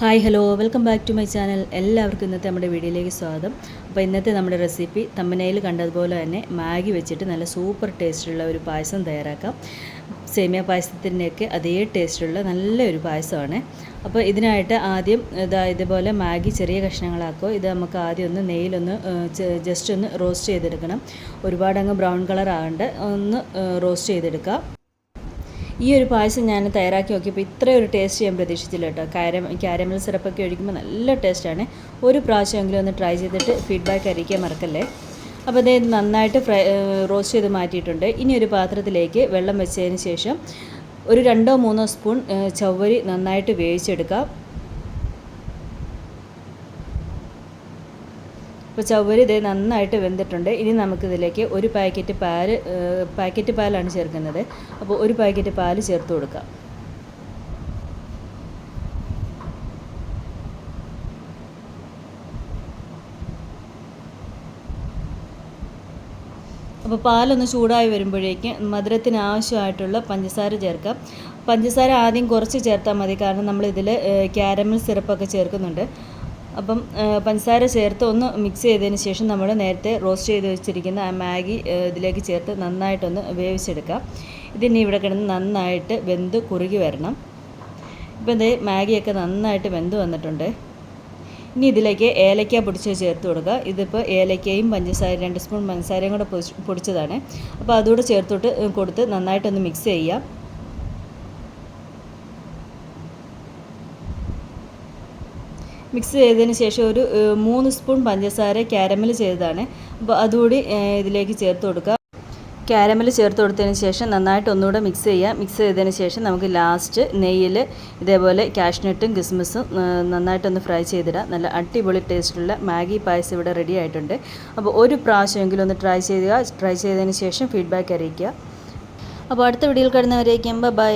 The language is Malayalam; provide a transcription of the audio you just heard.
Hi hello. Welcome back to my channel. എല്ലാവർക്കും ഇന്നത്തെ നമ്മുടെ വീഡിയോയിലേക്ക് സ്വാഗതം. അപ്പോൾ ഇന്നത്തെ നമ്മുടെ റെസിപ്പി തമ്മനയിൽ കണ്ടതുപോലെ തന്നെ മാഗി വെച്ചിട്ട് നല്ല സൂപ്പർ ടേസ്റ്റുള്ള ഒരു പായസം തയ്യാറാക്കാം. സേമിയ പായസത്തിന്റെയൊക്കെ അതേ ടേസ്റ്റുള്ള നല്ലൊരു പായസമാണ്. അപ്പോൾ ഇതിനായിട്ട് ആദ്യം ഇതാ ഇതുപോലെ മാഗി ചെറിയ കഷ്ണങ്ങളാക്കുക. ഇത് നമുക്ക് ആദ്യം ഒന്ന് നെയ്യിലൊന്ന് ജസ്റ്റ് ഒന്ന് റോസ്റ്റ് ചെയ്തെടുക്കണം. ഒരുപാടങ്ങ് ബ്രൗൺ കളർ ആകണ്ട്. ഒന്ന് റോസ്റ്റ് ചെയ്തെടുക്കുക ഈ ഒരു പായസം ഞാൻ തയ്യാറാക്കി നോക്കിയപ്പോൾ ഇത്രയും ഒരു ടേസ്റ്റ് ഞാൻ പ്രതീക്ഷിച്ചില്ല കേട്ടോ. കാരം കാരമൽ സിറപ്പൊക്കെ ഒഴിക്കുമ്പോൾ നല്ല ടേസ്റ്റാണ് ഒരു പ്രാവശ്യമെങ്കിലും ഒന്ന് ട്രൈ ചെയ്തിട്ട് ഫീഡ്ബാക്ക് അറിയിക്കാൻ മറക്കല്ലേ. അപ്പോൾ അതേ നന്നായിട്ട് ഫ്രൈ റോസ്റ്റ് ചെയ്ത് മാറ്റിയിട്ടുണ്ട്. ഇനി ഒരു പാത്രത്തിലേക്ക് വെള്ളം വെച്ചതിന് ശേഷം ഒരു രണ്ടോ മൂന്നോ സ്പൂൺ ചവ്വരി നന്നായിട്ട് വേവിച്ചെടുക്കാം. അപ്പോൾ ചവ്വരി നന്നായിട്ട് വെന്തിട്ടുണ്ട്. ഇനി നമുക്കിതിലേക്ക് ഒരു പാക്കറ്റ് പാൽ പാക്കറ്റ് പാലാണ് ചേർക്കുന്നത്. അപ്പോൾ ഒരു പാക്കറ്റ് പാൽ ചേർത്ത് കൊടുക്കാം. അപ്പോൾ പാലൊന്ന് ചൂടായി വരുമ്പോഴേക്കും മധുരത്തിന് ആവശ്യമായിട്ടുള്ള പഞ്ചസാര ചേർക്കാം. പഞ്ചസാര ആദ്യം കുറച്ച് ചേർത്താൽ മതി. കാരണം നമ്മളിതിൽ ക്യാരമൽ സിറപ്പൊക്കെ ചേർക്കുന്നുണ്ട്. അപ്പം പഞ്ചസാര ചേർത്ത് ഒന്ന് മിക്സ് ചെയ്തതിന് ശേഷം നമ്മൾ നേരത്തെ റോസ്റ്റ് ചെയ്ത് വെച്ചിരിക്കുന്ന ആ മാഗി ഇതിലേക്ക് ചേർത്ത് നന്നായിട്ടൊന്ന് വേവിച്ചെടുക്കാം. ഇതിനി ഇവിടെ കിടന്ന് നന്നായിട്ട് വെന്ത് കുറുകി വരണം. ഇപ്പം ഇത് മാഗിയൊക്കെ നന്നായിട്ട് വെന്ത് വന്നിട്ടുണ്ട്. ഇനി ഇതിലേക്ക് ഏലക്ക പൊടിച്ച് ചേർത്ത് കൊടുക്കുക. ഇതിപ്പോൾ ഏലക്കയും പഞ്ചസാര രണ്ട് സ്പൂൺ പഞ്ചസാരയും കൂടെ പൊടിച്ചതാണ്. അപ്പോൾ അതുകൂടെ ചേർത്തോട്ട് കൊടുത്ത് നന്നായിട്ടൊന്ന് മിക്സ് ചെയ്യാം മിക്സ് ചെയ്തതിന് ശേഷം ഒരു മൂന്ന് സ്പൂൺ പഞ്ചസാര ക്യാരമൽ ചെയ്തതാണ്. അപ്പോൾ അതുകൂടി ഇതിലേക്ക് ചേർത്ത് കൊടുക്കുക. ക്യാരമൽ ചേർത്ത് കൊടുത്തതിന് ശേഷം നന്നായിട്ട് ഒന്നുകൂടെ മിക്സ് ചെയ്യുക. മിക്സ് ചെയ്തതിന് ശേഷം നമുക്ക് ലാസ്റ്റ് നെയ്യിൽ ഇതേപോലെ കാഷ്നട്ടും കിസ്മിസും നന്നായിട്ടൊന്ന് ഫ്രൈ ചെയ്തിടാം നല്ല അടിപൊളി ടേസ്റ്റുള്ള മാഗി പായസം ഇവിടെ റെഡി ആയിട്ടുണ്ട്. അപ്പോൾ ഒരു പ്രാവശ്യമെങ്കിലും ഒന്ന് ട്രൈ ചെയ്യുക. ട്രൈ ചെയ്തതിന് ശേഷം ഫീഡ്ബാക്ക് അറിയിക്കുക. അപ്പോൾ അടുത്ത വീഡിയോയിൽ കിടന്നവരേക്കും ബൈ.